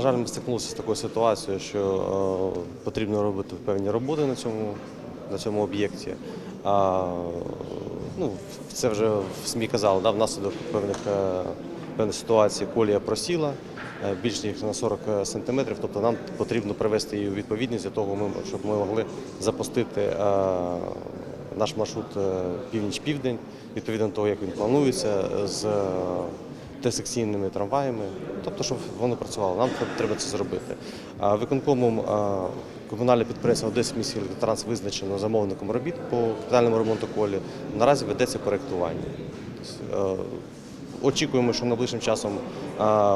на жаль, ми стикнулися з такою ситуацією, що е, потрібно робити певні роботи на цьому, на цьому об'єкті. А, ну, це вже в СМІ казали, да, внаслідок певних, е, певних ситуацій колія просіла е, більш ніж на 40 сантиметрів. Тобто нам потрібно привести її у відповідність для того, щоб ми могли запустити наш маршрут північ-південь, відповідно до того, як він планується, з Т-секційними трамваями, тобто, щоб воно працювало. Нам треба це зробити. Виконкомом комунальне підприємство Одеський міський визначено замовником робіт по капітальному ремонту колі. Наразі ведеться проєктування. Тобто, е, Очікуємо, що найближчим часом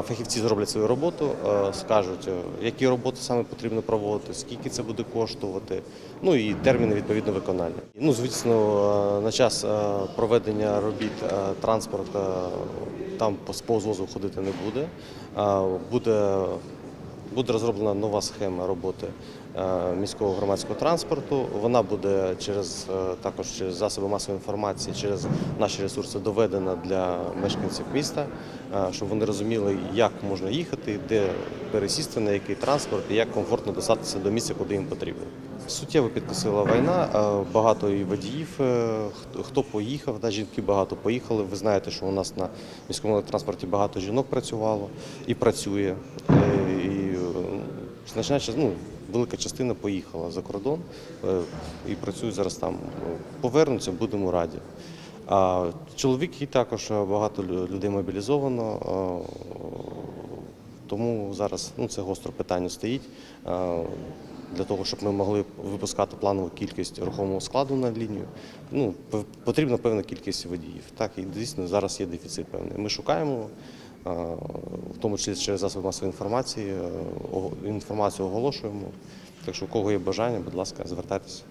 фахівці зроблять свою роботу, е, скажуть, е, які роботи саме потрібно проводити, скільки це буде коштувати, ну і терміни відповідно виконання. Ну, звісно, на час проведення робіт транспорт е, там по сповзвозу ходити не буде. Буде Буде розроблена нова схема роботи е, міського громадського транспорту. Вона буде через е, також через засоби масової інформації, через наші ресурси доведена для мешканців міста, е, щоб вони розуміли, як можна їхати, де пересісти, на який транспорт і як комфортно достатися до місця, куди їм потрібно. Суттєво підкосила війна, багато і водіїв, хто поїхав, да, жінки багато поїхали. Ви знаєте, що у нас на міському транспорті багато жінок працювало і працює. Значна ну, велика частина поїхала за кордон е, і працюють зараз там. Повернуться, будемо раді. А чоловіки також багато людей мобілізовано. е, тому зараз ну, це гостро питання стоїть. е, Для того, щоб ми могли випускати планову кількість рухомого складу на лінію, ну, потрібна певна кількість водіїв. Так, і дійсно зараз є дефіцит певний. Ми шукаємо, в тому числі через засоби масової інформації, е, інформацію оголошуємо. Так що, у кого є бажання, будь ласка, звертайтеся.